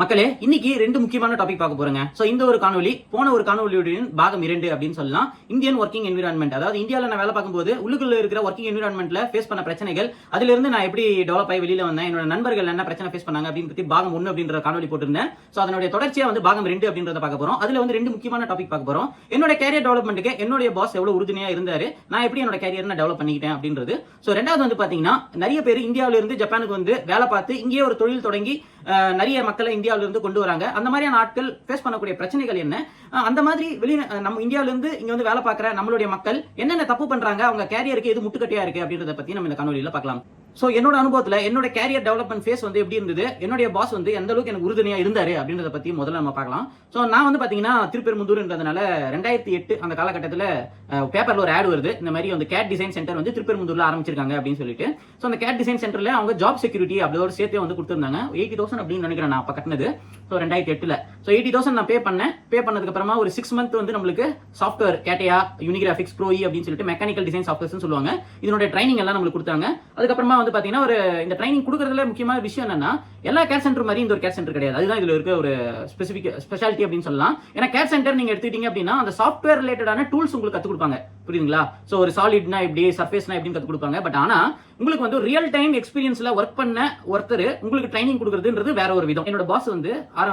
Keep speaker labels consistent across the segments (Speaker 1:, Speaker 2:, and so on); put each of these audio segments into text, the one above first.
Speaker 1: மக்களே இன்னைக்கு ரெண்டு முக்கியமான டாபிக் பார்க்க போறேங்க. சோ இந்த ஒரு காணொலி போன ஒரு காணொலியுடன் பாகம் இரண்டு அப்படின்னு சொல்லலாம். இந்தியன் ஒர்க்கிங் என்விரான்மெண்ட் அதாவது இந்தியாவில் நான் வேலை பார்க்கும்போது உள்ளுக்குள்ள இருக்கிற ஒர்க்கிங் என்விரான்மெண்ட்ல ஃபேஸ் பண்ண பிரச்சனைகள் அதுல இருந்து நான் எப்படி டெவலப் ஆகி வெளியில வந்தேன் என்னோட நண்பர்கள் என்ன பிரச்சனை ஃபேஸ் பண்ணாங்க அப்படின்னு பத்தி பாகம் ஒன்று அப்படின்ற காணொலி போட்டிருந்தேன். சோ அதனுடைய தொடர்ச்சியா வந்து பாகம் ரெண்டு அப்படின்றத பார்க்க போறோம். அதுல வந்து ரெண்டு முக்கியமான டாபிக் பார்க்க போறோம். என்னோட கேரியர் டெவலப்மெண்ட்டுக்கு என்னுடைய பாஸ் எவ்வளவு உறுதுணையா இருந்தாரு நான் எப்படி என்னோட கேரியர் நான் டெவலப் பண்ணிக்கிட்டேன் அப்படின்றது. சோ ரெண்டாவது வந்து பாத்தீங்கன்னா நிறைய பேர் இந்தியாவில இருந்து ஜப்பானுக்கு வந்து வேலை பார்த்து இங்கேயே ஒரு தொழில் தொடங்கி நிறைய மக்களை இந்தியா இருந்து கொண்டு வராங்க. அந்த மாதிரியான ஆட்கள் ஃபேஸ் பண்ணக்கூடிய பிரச்சனைகள் என்ன? அந்த மாதிரி வெளி நம்ம இந்தியாவிலிருந்து இருந்து இங்க வந்து வேலை பார்க்குற நம்மளுடைய மக்கள் என்னென்ன தப்பு பண்றாங்க? அவங்க கேரியருக்கு எது முட்டுக்கட்டையாக இருக்கு அப்படின்றத பத்தி நம்ம இந்த காணொலியில பார்க்கலாம். ஸோ என்னோட அனுபவத்தில் என்னோட கேரியர் டெவலப்மெண்ட் ஃபேஸ் வந்து எப்படி இருந்தது? என்னுடைய பாஸ் வந்து எந்த அளவுக்கு எனக்கு உறுதுணையாக இருந்தாரு அப்படின்றத பத்தி முதல்ல நம்ம பார்க்கலாம். ஸோ நான் வந்து பார்த்தீங்கன்னா திருப்பெரும்புதூர்ன்றதுனால ரெண்டாயிரத்தி எட்டு அந்த காலகட்டத்தில் பேப்பர்ல ஒரு ஆட் வருது. இந்த மாதிரி வந்து கேட் டிசைன் சென்டர் வந்து திருப்பெருமுந்தூரில் ஆரம்பிச்சிருக்காங்க அப்படின்னு சொல்லிட்டு. ஸோ அந்த கேட் டிசைன் சென்டர்ல அவங்க ஜாப் செக்யூரிட்டி அப்படியோட சேர்த்தே வந்து கொடுத்துருந்தாங்க. எயிட்டி தௌசண்ட் அப்படின்னு நினைக்கிறேன் நான் அப்போ கட்டினது. ஸோ ரெண்டாயிரத்தி எட்டுல. ஸோ எயிட்டி தௌசண்ட் நான் பே பண்ணேன். பே பண்ணதுக்கு அப்புறமா ஒரு சிக்ஸ் மந்த் வந்து நம்மளுக்கு சாஃப்ட்வேர் கேட்டையா யூனிகிராஃபிக்ஸ் ப்ரோ அப்படின்னு சொல்லிட்டு மெக்கானிக்கல் டிசைன் சாஃப்ட்வேர்ஸ் சொல்லுவாங்க. இதனுடைய ட்ரைனிங் எல்லாம் நம்மளுக்கு கொடுத்தாங்க. அதுக்கப்புறமா வந்து பாத்தீங்கன்னா ஒரு இந்த ட்ரைனிங் கொடுக்குறதுல முக்கியமான விஷயம் என்னன்னா எல்லா கேர் சென்டர் மாதிரி இந்த ஒரு கேர் சென்டர் கிடையாது. அதுதான் இதுல இருக்க ஒரு ஸ்பெசிஃபிக் ஸ்பெஷாலிட்டி அப்படின்னு சொல்லலாம். ஏன்னா கேர் சென்டர் நீங்க எடுத்துக்கிட்டீங்க அப்படின்னா அந்த சாஃப்ட்வேர் ரிலேட்டடான டூல்ஸ் உங்களுக்கு கத்து கொடுப்பாங்க. புரியுதுங்களா? ஸோ ஒரு சாலிட்னா இப்படி சர்ஃபேஸ்னா எப்படின்னு கற்றுக் கொடுப்பாங்க. பட் ஆனா உங்களுக்கு வந்து ரியல் டைம் எக்ஸ்பீரியன்ஸ்ல ஒர்க் பண்ண ஒருத்தர் உங்களுக்கு ட்ரைனிங் கொடுக்குறதுன்றது வேற ஒரு விதம். என்னோட பாஸ் வந்து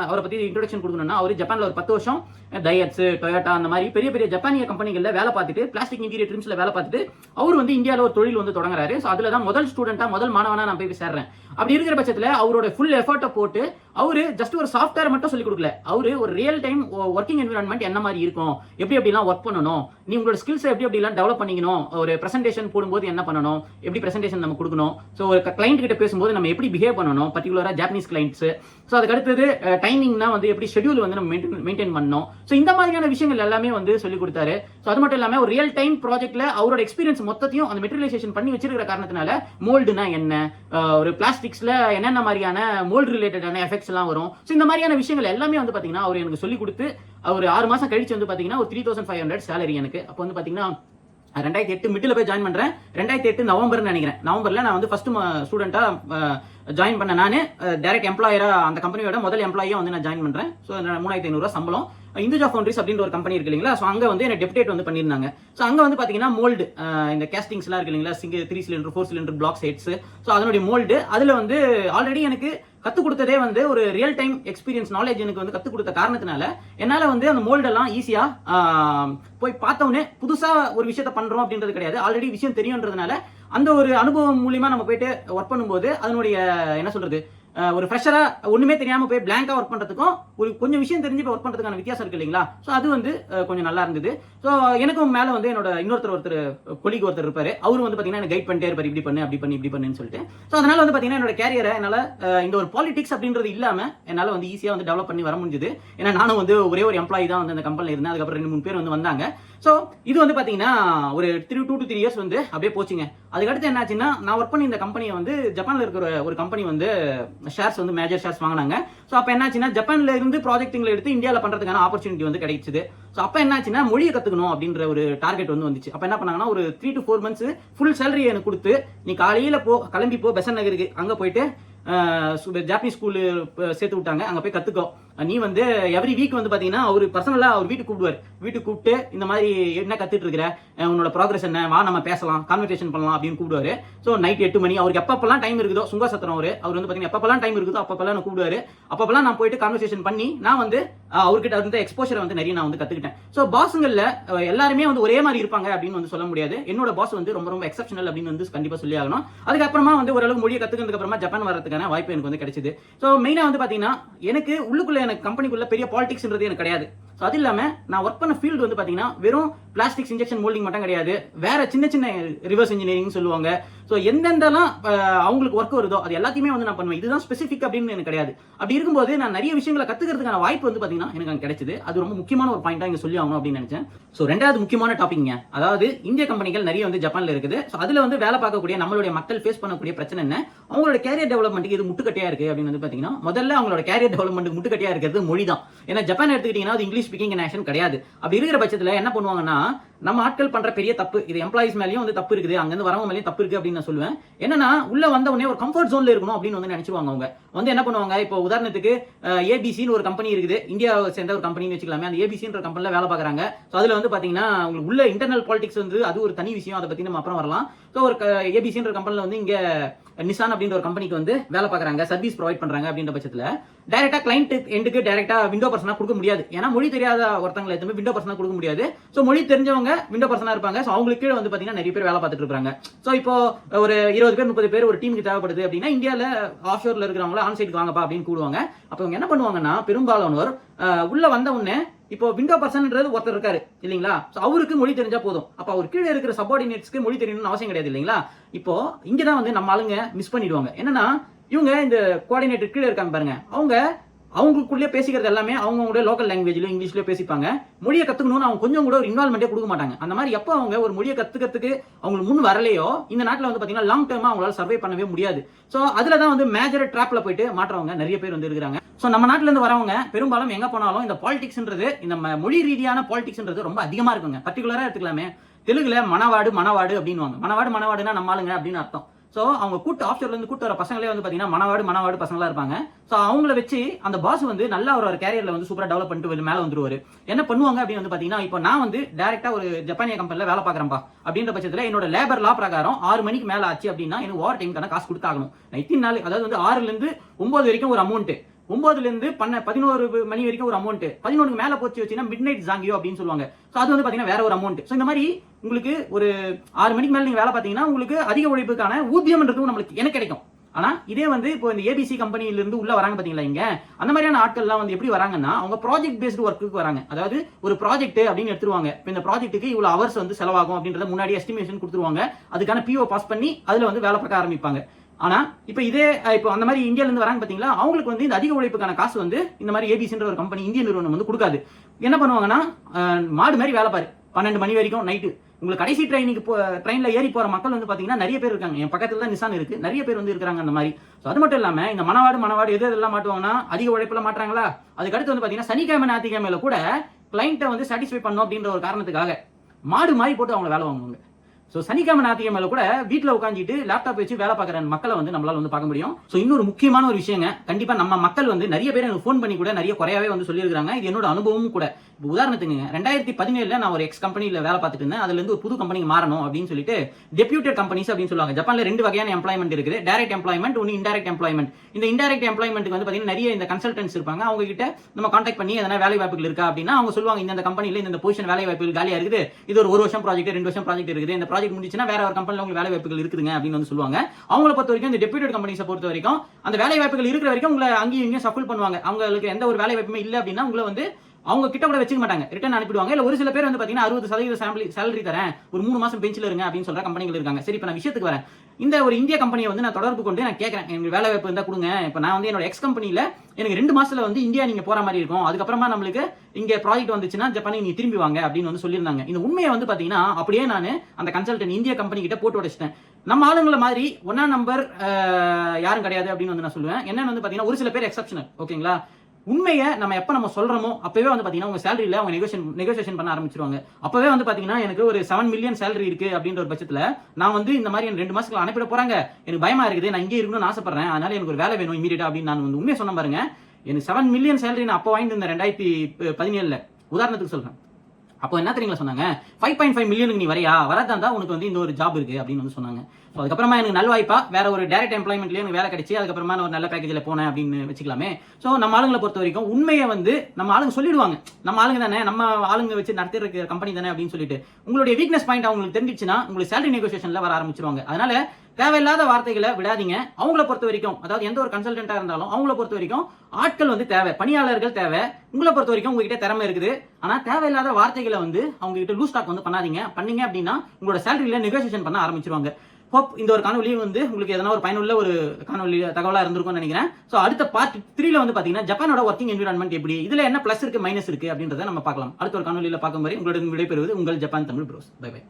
Speaker 1: அவரை பத்தி இன்ட்ரொடக்ஷன் கொடுக்கணும்னா அவர் ஜப்பானில் ஒரு பத்து வருஷம் டயட்ஸ் டொயோட்டா அந்த மாதிரி பெரிய பெரிய ஜப்பானிய கம்பெனிகளில் வேலை பார்த்துட்டு பிளாஸ்டிக் இன்டீரியர் ட்ரிம்ஸ்ல வேலை பார்த்துட்டு அவர் வந்து இந்தியாவில் ஒரு தொழில் வந்து தொடங்குறாரு. ஸோ அதுல தான் முதல் ஸ்டூடெண்ட்டாக முதல் மாணவனா நான் போய் சேர்றேன். அப்படி இருக்கிற பட்சத்துல அவரோட ஃபுல் எஃபர்ட்டை போட்டு அவரு ஜஸ்ட் ஒரு சாஃப்ட்வேர் மட்டும் சொல்லி கொடுக்கல. அவரு ஒரு ரியல் டைம் ஒர்க்கிங் என்விரான்மெண்ட் என்ன மாதிரி இருக்கும்? எப்படி எப்படிலாம் ஒர்க் பண்ணணும்? நீ உங்களோட ஸ்கில்ஸை எப்படி எப்படிலாம் டெவலப் பண்ணிக்கணும்? ஒரு பிரசன்டேஷன் போடும்போது என்ன பண்ணணும்? எப்படி பிரசன்டேஷன் நம்ம கொடுக்கணும்? ஸோ ஒரு கிளைண்ட் கிட்ட பேசும்போது நம்ம எப்படி பிஹேவ் பண்ணணும்? பர்டிகுலராக ஜாப்பனீஸ் கிளைண்ட்ஸ் ஸோ அதுக்கு அடுத்தது டைமிங்னா வந்து எப்படி ஷெட்யூல் வந்து நம்ம மெயின்டைன் பண்ணணும். ஸோ இந்த மாதிரியான விஷயங்கள் எல்லாமே வந்து சொல்லி கொடுத்தாரு. ஸோ அது மட்டும் இல்லாமல் ஒரு ரியல் டைம் ப்ராஜெக்ட்ல அவரோட எக்ஸ்பீரியன்ஸ் மொத்தத்தையும் அந்த மெட்டீரியலைசேஷன் பண்ணி வச்சிருக்கிற காரணத்தினால மோல்டுனா என்ன? ஒரு பிளாஸ்டிக்ஸ்ல என்னென்ன மாதிரியான மோல்டு ரிலேட்டடான எஃபெக்ட்ஸ் எல்லாம் வரும்? ஸோ இந்த மாதிரியான விஷயங்கள் எல்லாமே வந்து பாத்தீங்கன்னா அவர் எனக்கு சொல்லி கொடுத்து அவர் ஆறு மாசம் கழிச்சு வந்து பாத்தீங்கன்னா ஒரு three thousand five hundred salary எனக்கு. அப்போ வந்து பாத்தீங்கன்னா ரெண்டாயிரத்தி எட்டு மிடில் போய் ஜாயின் பண்றேன். ரெண்டாயிரத்தி எட்டு நவம்பர்னு நினைக்கிறேன். நவம்பர்ல நான் வந்து ஃபர்ஸ்ட் ஸ்டூடெண்ட்டாக ஜாயின் பண்ண நான் டைரக்ட் எம்ப்ளாயராக அந்த கம்பெனியோட முதல் எம்ப்ளாயியாக வந்து நான் ஜாயின் பண்றேன். ஸோ மூணாயிரத்தி ஐநூறுரூவா சம்பளம். இந்துஜா ஃபவுண்டரிஸ் அப்படின்ற ஒரு கம்பெனி இருக்கு இல்லைங்களா? ஸோ அங்கே வந்து என்ன டெப்டேட் வந்து பண்ணியிருந்தாங்க. ஸோ அங்கே வந்து பார்த்தீங்கன்னா மோல்டு இந்த கேஸ்டிங்ஸ்லாம் இருக்கு இல்லைங்களா? Single three cylinder four cylinder block sets so அதனுடைய மோல்டு அதில் வந்து ஆல்ரெடி எனக்கு கற்றுக் கொடுத்ததே வந்து ஒரு ரியல் டைம் எக்ஸ்பீரியன்ஸ் நாலேஜ் எனக்கு வந்து கற்றுக் கொடுத்த காரணத்தினால என்னால் வந்து அந்த மோல்டெல்லாம் ஈஸியாக போய் பார்த்தோன்னே புதுசாக ஒரு விஷயத்த பண்ணுறோம் அப்படின்றது கிடையாது. ஆல்ரெடி விஷயம் தெரியுன்றதுனால அந்த ஒரு அனுபவம் மூலியமா நம்ம போயிட்டு ஒர்க் பண்ணும்போது அதனுடைய என்ன சொல்றது ஒரு ஃப்ரெஷராக ஒன்றுமே தெரியாமல் போய் பிளாங்காக ஒர்க் பண்ணுறதுக்கும் ஒரு கொஞ்சம் விஷயம் தெரிஞ்சு போய் ஒர்க் பண்ணுறதுக்கான வித்தியாசம் இருக்கு இல்லைங்களா? ஸோ அது வந்து கொஞ்சம் நல்லா இருந்தது. ஸோ எனக்கும் மேலே வந்து என்னோட இன்னொருத்தர் ஒருத்தர் கொலிக்கு ஒருத்தர் இருப்பார். அவரு வந்து பார்த்தீங்கன்னா எனக்கு கைட் பண்ணிட்டே இருப்பார். இப்படி பண்ணு அப்படி பண்ணி இப்படி பண்ணுன்னு சொல்லிட்டு. ஸோ அதனால் வந்து பார்த்தீங்கன்னா என்னோட கேரியரை என்னால் இந்த ஒரு பாலிடிக்ஸ் அப்படின்றது இல்லாமல் என்னால் வந்து ஈஸியாக வந்து டெவலப் பண்ணி வர முடிஞ்சது. ஏன்னா நானும் வந்து ஒரே ஒரு எம்ப்ளாயி தான் வந்து அந்த கம்பெனியில் இருந்தேன். அதுக்கப்புறம் ரெண்டு மூணு பேர் வந்து வந்தாங்க. ஸோ இது வந்து பார்த்தீங்கன்னா ஒரு three two to three years வந்து அப்படியே போச்சுங்க. அதுக்கடுத்து என்னாச்சுன்னா நான் ஒர்க் பண்ணி இந்த கம்பெனியை வந்து ஜப்பானில் இருக்கிற ஒரு கம்பெனி வந்து ஷேர்ஸ் வந்து மேஜர் ஷேர்ஸ் வாங்கினாங்க. ஸோ அப்போ என்னாச்சுன்னா ஜப்பானில் இருந்து ப்ராஜெக்ட்டுங்களை எடுத்து இந்தியாவில் பண்ணுறதுக்கான ஆப்பர்ச்சுனிட்டி வந்து கிடைச்சிது. ஸோ அப்போ என்னாச்சுன்னா மொழியை கற்றுக்கணும் அப்படின்ற ஒரு டார்கெட் வந்து வந்துச்சு. அப்போ என்ன பண்ணாங்கன்னா ஒரு three to four months full salary எனக்கு கொடுத்து நீ காலையில் போ கிளம்பி போ பெசன் நகருக்கு. அங்கே போயிட்டு ஜாப்பனீஸ் ஸ்கூலு சேர்த்து விட்டாங்க. அங்கே போய் கற்றுக்கோ நீ வந்து எவ்ரி வீக் வந்து பார்த்தீங்கன்னா அவர் பர்சனலாக அவர் வீட்டுக்கு கூப்பிடுவார். வீட்டுக்கு கூப்பிட்டு இந்த மாதிரி என்ன கற்றுட்டு இருக்கிற உன்னோட ப்ராக்ரஸ் என்ன வா நம்ம பேசலாம் கான்வர்சேஷன் பண்ணலாம் அப்படின்னு கூப்பிடுவாரு. ஸோ நைட் எட்டு மணி அவருக்கு எப்பப்பெல்லாம் டைம் இருக்குதோ சுங்கா சத்திரம் அவர். அவர் வந்து பார்த்தீங்கன்னா எப்பப்பெல்லாம் டைம் இருக்குதோ அப்பப்பெல்லாம் நான் கூப்பிடுவாரு. அப்பப்பெல்லாம் நான் போயிட்டு கான்வர்சேஷன் பண்ணி நான் வந்து அவர்கிட்ட இருந்த எக்ஸ்போஷரை வந்து நிறைய நான் வந்து கற்றுக்கிட்டேன் ஸோ பாஸுங்களில் எல்லாருமே வந்து ஒரே மாதிரி இருப்பாங்க அப்படின்னு வந்து சொல்ல முடியாது. என்னோட பாஸ் வந்து ரொம்ப ரொம்ப எக்ஸப்ஷனல் அப்படின்னு வந்து கண்டிப்பாக சொல்லி ஆகணும். அதுக்கப்புறமா வந்து ஓரளவு மொழியை கற்றுக்கிறதுக்கு அப்புறமா ஜப்பான் வரதுக்கான வாய்ப்பு எனக்கு வந்து கிடைச்சிது. ஸோ மெயினாக வந்து பார்த்தீங்கன்னா எனக்கு உள்ளுக்குள்ளே எனக்கு கம்பெனிக்குள்ள பெரிய பாலிடிக்ஸ்ன்றது எனக்கு கிடையாது. ஸோ அது இல்லாமல் நான் ஒர்க் பண்ண ஃபீல்டு வந்து பார்த்தீங்கன்னா வெறும் பிளாஸ்டிக்ஸ் இன்ஜெக்ஷன் மோல்டிங் மட்டும் கிடையாது. வேற சின்ன சின்ன ரிவர்ஸ் இன்ஜினியரிங் சொல்லுவாங்க. ஸோ எந்தெந்தெல்லாம் அவங்களுக்கு ஒர்க் வருதோ அது எல்லாத்தையுமே வந்து நான் பண்ணுவேன். இதுதான் ஸ்பெசிஃபிக் அப்படின்னு எனக்கு கிடையாது. அப்படி இருக்கும்போது நான் நிறைய விஷயங்களை கத்துக்கிறதுக்கான வாய்ப்பு வந்து பார்த்தீங்கன்னா எனக்கு அங்கே கிடைச்சது. அது ரொம்ப முக்கியமான ஒரு பாயிண்டாக இங்கே சொல்லி ஆகணும் அப்படின்னு நினைச்சேன். ஸோ ரெண்டாவது முக்கியமான டாபிக்ங்க அதாவது இந்திய கம்பெனிகள் நிறைய வந்து ஜப்பானில் இருக்குது. ஸோ அதில் வந்து வேலை பார்க்கக்கூடிய நம்மளுடைய மக்கள் ஃபேஸ் பண்ணக்கூடிய பிரச்சனை என்ன? அவங்களோட கேரியர் டெவலப்மெண்ட்டுக்கு இது முட்டுக்கட்டையா இருக்குது அப்படின்னு வந்து பார்த்தீங்கன்னா முதல்ல அவங்களோட கேரியர் டெவலப்மெண்ட்டுக்கு முட்டுக்கட்டையாக இருக்கிறது மொழி தான் ஏன்னா ஜப்பான் எடுத்துக்கிட்டீங்கன்னா அது இங்கிலீஷ் இங்கிலீஷ் ஸ்பீக்கிங் நேஷன் கிடையாது. அப்படி இருக்கிற பட்சத்தில் என்ன பண்ணுவாங்கன்னா நம்ம ஆட்கள் பண்ற பெரிய தப்பு இது எம்ப்ளாயிஸ் மேலேயும் வந்து தப்பு இருக்குது அங்கேருந்து வரவங்க மேலேயும் தப்பு இருக்கு அப்படின்னு நான் சொல்லுவேன். என்னன்னா உள்ள வந்த உடனே ஒரு கம்ஃபர்ட் ஜோன்ல இருக்கணும் அப்படின்னு வந்து நினைச்சுவாங்க அவங்க. வந்து என்ன பண்ணுவாங்க இப்போ உதாரணத்துக்கு ஏபிசின்னு ஒரு கம்பெனி இருக்குது. இந்தியாவை சேர்ந்த ஒரு கம்பெனின்னு வச்சுக்கலாமே அந்த ஏபிசின்ற கம்பெனில வேலை பார்க்குறாங்க. ஸோ அதுல வந்து பாத்தீங்கன்னா உங்களுக்கு உள்ள இன்டர்னல் பாலிடிக்ஸ் வந்து அது ஒரு தனி விஷயம் அதை பத்தி நம்ம அப்புறம் வரலாம். ஸோ ஒரு ஏபிசின்ற கம்பெனில வந்து இங்க நிசான் அப்படின்ற ஒரு கம்பெனிக்கு வந்து வேலை பார்க்குறாங்க சர்வீஸ் ப்ரொவைட் பண்றாங்க அப்படின்ற பட்சத்தில். டைரக்டா கிளைண்ட் எண்டுக்கு டைரக்டா விண்டோ பர்சனா கொடுக்க முடியாது. ஏன்னா மொழி தெரியாத ஒருத்தங்களை எதுவுமே விண்டோ பர்சனாக கொடுக்க முடியாது. ஸோ மொழி தெரிஞ்சவங்க விண்டோ பர்சனாக இருப்பாங்க. ஸோ அவங்களுக்கு கீழே வந்து பார்த்தீங்கன்னா நிறைய பேர் வேலை பார்த்துட்டு இருக்காங்க. ஸோ இப்போ ஒரு இருபது பேர் முப்பது பேர் ஒரு டீமுக்கு தேவைப்படுது அப்படின்னா இந்தியாவில் ஆஃப்ஷோர்ல இருக்கிறவங்கள ஆன் சைட் வாங்கப்பா அப்படின்னு கூடுவாங்க. அப்போ அவங்க என்ன பண்ணுவாங்கன்னா பெரும்பாலானோர் உள்ள வந்த உடனே இப்போ விண்டோ பர்சன்ன்றது ஒருத்தர் இருக்காரு இல்லைங்களா? ஸோ அவருக்கு மொழி தெரிஞ்சா போதும். அப்போ அவர் கீழே இருக்கிற சப்பார்டினேட்ஸ்க்கு மொழி தெரியணும்னு அவசியம் கிடையாது இல்லைங்களா? இப்போ இங்கே தான் வந்து நம்ம ஆளுங்க மிஸ் பண்ணிடுவாங்க. என்னன்னா இவங்க இந்த கோஆர்டினேட்டர் கீழே இருக்காங்க பாருங்க. அவங்க அவங்களுக்குள்ளே பேசிக்கிறது எல்லாமே அவங்களுடைய லோக்கல் லாங்குவேஜ்லயும் இங்கிலீஷ்லயும் பேசிப்பாங்க. மொழியை கத்துக்கணும்னு அவங்க கொஞ்சம் கூட ஒரு இன்வால்மெண்ட்டே கொடுக்க மாட்டாங்க. அந்த மாதிரி எப்போ அவங்க ஒரு மொழியை கத்துக்கிறதுக்கு அவங்களுக்கு முன் வரலையோ இந்த நாட்டில் வந்து பார்த்தீங்கன்னா லாங் டேர்மா அவங்களால சர்வை பண்ணவே முடியாது. ஸோ அதில் தான் வந்து மேஜர் ட்ராப்பில் போயிட்டு மாற்றவங்க நிறைய பேர் வந்து இருக்கிறாங்க. ஸோ நம்ம நாட்டிலேருந்து வரவங்க பெரும்பாலும் எங்கே போனாலும் இந்த பாலிடிக்ஸ்ன்றது இந்த மொழி ரீதியான பாலிடிக்ஸ்ன்றது ரொம்ப அதிகமாக இருக்குங்க. பர்டிகுலராக எடுத்துக்கலாமே. தெலுங்குல மணவாடு மணவாடு அப்படின்னுவாங்க. மணவாடு மணவாடுனா நம்ம ஆளுங்க அப்படின்னு அர்த்தம். ஸோ அவங்க கூட்டு ஆஃப்ஷோர்லேருந்து கூட்டு வர பசங்களே வந்து பார்த்தீங்கன்னா மனவாடு மனவாடு பசங்களாக இருப்பாங்க. ஸோ அவங்கள வச்சு அந்த பாஸ் வந்து நல்லா ஒரு கேரியரில் வந்து சூப்பராக டெவலப் பண்ணிட்டு மேலே வந்துருவார். என்ன பண்ணுவாங்க அப்படின்னு வந்து பார்த்தீங்கன்னா இப்போ நான் வந்து டேரெக்டாக ஒரு ஜப்பானிய கம்பெனியில் வேலை பார்க்குறேன்ப்பா அப்படின்ற பட்சத்தில் என்னோட லேபர் லா பிரகாரம் ஆறு மணிக்கு மேலே ஆச்சு அப்படின்னா எனக்கு ஓவர் டைம்க்கான காசு கொடுத்தாகணும். நான் இத்தனை நாள் அதாவது வந்து ஆறுலேருந்து ஒம்பது வரைக்கும் ஒரு அமௌண்ட்டு ஒன்பதுலேருந்து பண்ண பதினோரு மணி வரைக்கும் ஒரு அமௌண்ட் பதினொன்றுக்கு மேலே போச்சு வச்சுன்னா மிட் நைட் ஜாங்கியோ அப்படின்னு சொல்லுவாங்க. ஸோ அது வந்து பார்த்தீங்கன்னா வேற ஒரு அமௌண்ட் ஸோ இந்த மாதிரி உங்களுக்கு ஒரு ஆறு மணிக்கு மேலே நீங்கள் வேலை பார்த்தீங்கன்னா உங்களுக்கு அதிக உழைப்புக்கான ஊதியம்ன்றதும் நம்மளுக்கு எனக்கு கிடைக்கும். ஆனால் இதே வந்து இப்போ இந்த ஏபிசி கம்பெனில இருந்து வராங்க பார்த்தீங்களா இங்கே? அந்த மாதிரியான ஆட்கள்லாம் வந்து எப்படி வராங்கன்னா அவங்க ப்ராஜெக்ட் பேஸ்டு ஒர்க்குக்கு வராங்க. அதாவது ஒரு ப்ராஜெக்ட் அப்படின்னு எடுத்துருவாங்க. இப்போ இந்த ப்ராஜெக்ட்டுக்கு இவ்வளோ ஹவர்ஸ் வந்து செலவாகும் அப்படின்றத முன்னாடி எஸ்டிமேஷன் கொடுத்துருவாங்க. அதுக்கான பிஓ பாஸ் பண்ணி அதில் வந்து வேலை பார்க்க ஆரம்பிப்பாங்க. ஆனால் இப்போ இதே இப்போ அந்த மாதிரி இந்தியாவிலேருந்து வராங்க பார்த்தீங்களா அவங்களுக்கு வந்து இந்த அதிக உழைப்புக்கான காசு வந்து இந்த மாதிரி ஏபிசின்ற ஒரு கம்பெனி இந்திய நிறுவனம் வந்து கொடுக்காது. என்ன பண்ணுவாங்கன்னா மாடு மாதிரி வேலை பாரு. பன்னெண்டு மணி வரைக்கும் நைட்டு உங்களுக்கு கடைசி ட்ரெயினுக்கு போ ட்ரெயினில் ஏறி போகிற மக்கள் வந்து பார்த்தீங்கன்னா நிறைய பேர் இருக்காங்க. என் பக்கத்தில் தான் நிசான் இருக்கு. நிறைய பேர் வந்து இருக்காங்க அந்த மாதிரி. ஸோ அது மட்டும் இல்லாமல் இந்த மணவாடு மணவாடு எது எதெல்லாம் மாட்டுவாங்கன்னா அதிக உழைப்பில் மாட்டுறாங்களா? அதுக்கடுத்து வந்து பார்த்தீங்கன்னா சனிக்கிழமை ஞாயிற்றுக்கிழமையில கூட கிளைண்ட்டை வந்து சாட்டிஸ்ஃபை பண்ணும் அப்படின்ற ஒரு காரணத்துக்காக மாடு மாதிரி போட்டு அவங்க வேலை வாங்குவாங்க. ஸோ சனிக்கிழமை ஞாயிற்றுக்கிழமையில கூட வீட்டில் உட்காந்துட்டு லேப்டாப் வச்சு வேலை பார்க்குற மக்களை வந்து நம்மளால் வந்து பார்க்க முடியும். ஸோ இன்னொரு முக்கியமான ஒரு விஷயங்க கண்டிப்பாக நம்ம மக்கள் வந்து நிறைய பேர் எனக்கு ஃபோன் பண்ணி கூட நிறைய குறையாவே வந்து சொல்லியிருக்காங்க இது என்னோட அனுபவமும் கூட. இப்போ உதாரணத்துக்குங்க ரெண்டாயிரத்தி பதினேழுல நான் ஒரு எக்ஸ் கம்பெனியில் வேலை பார்த்துட்டு இருந்தேன். அதுலேருந்து ஒரு புது கம்பெனிக்கு மாறணும் அப்படின்னு சொல்லிட்டு டெபியூட்டட் கம்பெனிஸ் அப்படின்னு சொல்லுவாங்க. ஜப்பானில் ரெண்டு வகையான எம்ப்ளாய்மெண்ட் இருக்குது. டேரக்ட் எம்ப்ளாய்மெண்ட் ஒன்று இன்டெரக்ட் எம்ப்ளாய்மெண்ட் இந்த இன்டெரக்ட் எம்ப்ளாய்மெண்ட்டுக்கு வந்து பார்த்தீங்கன்னா நிறைய இந்த கன்சல்டன்ஸ் இருப்பாங்க. அவங்க கிட்ட நம்ம கான்டாக்ட் பண்ணி எதனா வேலை வாய்ப்புகள் இருக்கா அப்படின்னா அவங்க சொல்லுவாங்க இந்த கம்பெனியில் இந்த பொசிஷன் வேலை வாய்ப்புகள் காலியாக இருக்குது. இது ஒரு ஒரு வருஷம் ப்ராஜெக்ட் ரெண்டு வருஷம் ப்ராஜெக்ட் இருக்குது. இந்த ப்ராஜெக்ட் முடிச்சுன்னா வேற ஒரு கம்பெனியில் உங்களுக்கு வேலை வாய்ப்புகள் இருக்குதுங்க அப்படின்னு வந்து சொல்லுவாங்க. அவங்கள பொறுத்த வரைக்கும் இந்த டெபியூட்டட் கம்பெனிஸை பொறுத்த வரைக்கும் அந்த வேலை வாய்ப்புகள் இருக்கிற வரைக்கும் உங்களை அங்கேயும் இங்கேயும் சஃபிள் பண்ணுவாங்க. அவங்களுக்கு எந்த ஒரு வேலை வாய்ப்புமே இல்லை அப்படின்னா உங்களை வந்து அவங்க கிட்ட கூட வச்சுக்க மாட்டாங்க. ரிட்டர்ன் அனுப்பிடுவாங்க. இல்ல ஒரு சில பேர் வந்து பாத்தீங்கன்னா அறுபது சதவீத சேலரி சேலரி தரேன். ஒரு மூணு மாசம் பெஞ்சில் இருங்க அப்படின்னு சொல்ற கம்பெனிகள் இருக்காங்க. சரி இப்போ நான் விஷயத்துக்கு வரேன். இந்த ஒரு இந்திய கம்பெனியை வந்து நான் தொடர்பு கொண்டு நான் கேட்கறேன் எனக்கு வேலை வாய்ப்பு இருந்தா கொடுங்க. இப்போ நான் வந்து என்னோட எக்ஸ் கம்பெனியில எனக்கு ரெண்டு மாசத்துல வந்து இந்தியா நீங்க போற மாதிரி இருக்கும். அதுக்கப்புறமா நம்மளுக்கு இங்க ப்ராஜெக்ட் வந்துச்சுன்னா ஜப்பானுக்கு நீ திரும்பி வாங்க அப்படின்னு வந்து சொல்லியிருந்தாங்க. இந்த உண்மையை வந்து பாத்தீங்கன்னா அப்படியே நான் அந்த கன்சல்டன்ட் இந்திய கம்பெனி கிட்ட போட்டு உடைச்சிட்டேன் நம்ம ஆளுங்களை மாதிரி ஒன்னா நம்பர் யாரும் கிடையாது அப்படின்னு வந்து நான் சொல்லுவேன். என்னன்னு வந்து பாத்தீங்கன்னா ஒரு சில பேர் எக்ஸப்ஷனல் ஓகேங்களா உண்மையை நம்ம எப்போ நம்ம சொல்கிறோமோ அப்பவே வந்து பார்த்தீங்கன்னா உங்க சேலரியில் அவங்க நெகோஷியன் நெகோசியேஷன் பண்ண ஆரம்பிச்சிருவாங்க. அப்போவே வந்து பார்த்தீங்கன்னா எனக்கு ஒரு செவன் மில்லியன் சேலரி இருக்குது அப்படின்ற ஒரு பட்சத்தில் நான் வந்து இந்த மாதிரி எனக்கு ரெண்டு மாதத்துக்கு அனுப்பிட போகிறாங்க எனக்கு பயமாக இருக்குது. நான் இங்கே இருக்கணும்னு ஆசைப்பட்றேன். அதனால் எனக்கு ஒரு வேலை வேணும் இமீடியட்டாக அப்படின்னு நான் வந்து உண்மையை சொன்ன பாருங்க. எனக்கு செவன் மில்லியன் சேலரி நான் அப்போ வாங்கிட்டு இருந்தேன் ரெண்டாயிரத்தி பதினேழில். உதாரணத்துக்கு சொல்கிறேன் அப்போ என்ன தெரியுங்களா சொன்னாங்க? ஃபைவ் பாயிண்ட் ஃபைவ் மில்லியனுக்கு நீ வரையா? வரதா தான் உனக்கு வந்து இந்த ஒரு ஜாப் இருக்கு அப்படின்னு வந்து சொன்னாங்க. ஸோ அதுக்கப்புறமா எனக்கு நல்ல வாய்ப்பா வேற ஒரு டேரக்ட் எம்ப்ளாய்மெண்ட்லேயே எனக்கு வேலை கிடைச்சி அதுக்கப்புறமா நான் ஒரு நல்ல பேக்கேஜில் போனேன் அப்படின்னு வச்சுக்கலாமே. ஸோ நம்ம ஆளுங்களை பொறுத்த வரைக்கும் உண்மையை வந்து நம்ம ஆளுங்க சொல்லிடுவாங்க. நம்ம ஆளுங்க தானே நம்ம ஆளுங்க வச்சு நடத்திருக்க கம்பெனி தானே அப்படின்னு சொல்லிட்டு. உங்களுடைய வீக்னஸ் பாயிண்ட் அவங்களுக்கு தெரிஞ்சிச்சுன்னா உங்களுக்கு சேலரி நெகோசியேஷனில் வர ஆரம்பிச்சிருவாங்க. அதனால தேவையில்லாத வார்த்தைகளை விடாதீங்க. அவங்கள பொறுத்த வரைக்கும் அதாவது எந்த ஒரு கன்சல்டன்ட்டா இருந்தாலும் அவங்கள பொறுத்த வரைக்கும் ஆட்கள் வந்து தேவை பணியாளர்கள் தேவை. உங்களை பொறுத்த வரைக்கும் உங்ககிட்ட திறமை இருக்குது. ஆனா தேவையில்லாத வார்த்தைகளை வந்து அவங்க கிட்ட லூஸ் டாக் வந்து பண்ணாதீங்க. பண்ணீங்க அப்படின்னா உங்களோட சேலரியில நெகோசியேஷன் பண்ண ஆரம்பிச்சிருவாங்க. ஹோப் இந்த ஒரு காணொலி வந்து உங்களுக்கு எதனா ஒரு பயனுள்ள ஒரு காணொலி தகவலா இருந்திருக்கும்னு நினைக்கிறேன். ஸோ அடுத்த பார்ட் த்ரீல வந்து பாத்தீங்கன்னா ஜப்பானோட ஒர்க்கிங் என்விரான்மெண்ட் எப்படி? இதுல என்ன பிளஸ் இருக்கு மைனஸ் இருக்கு அப்படின்றத நம்ம பார்க்கலாம். அடுத்த ஒரு காணொலியில் பார்க்கும் வரை உங்களுடன் விடைபெறுவது உங்கள் Japan Tamil bros bye bye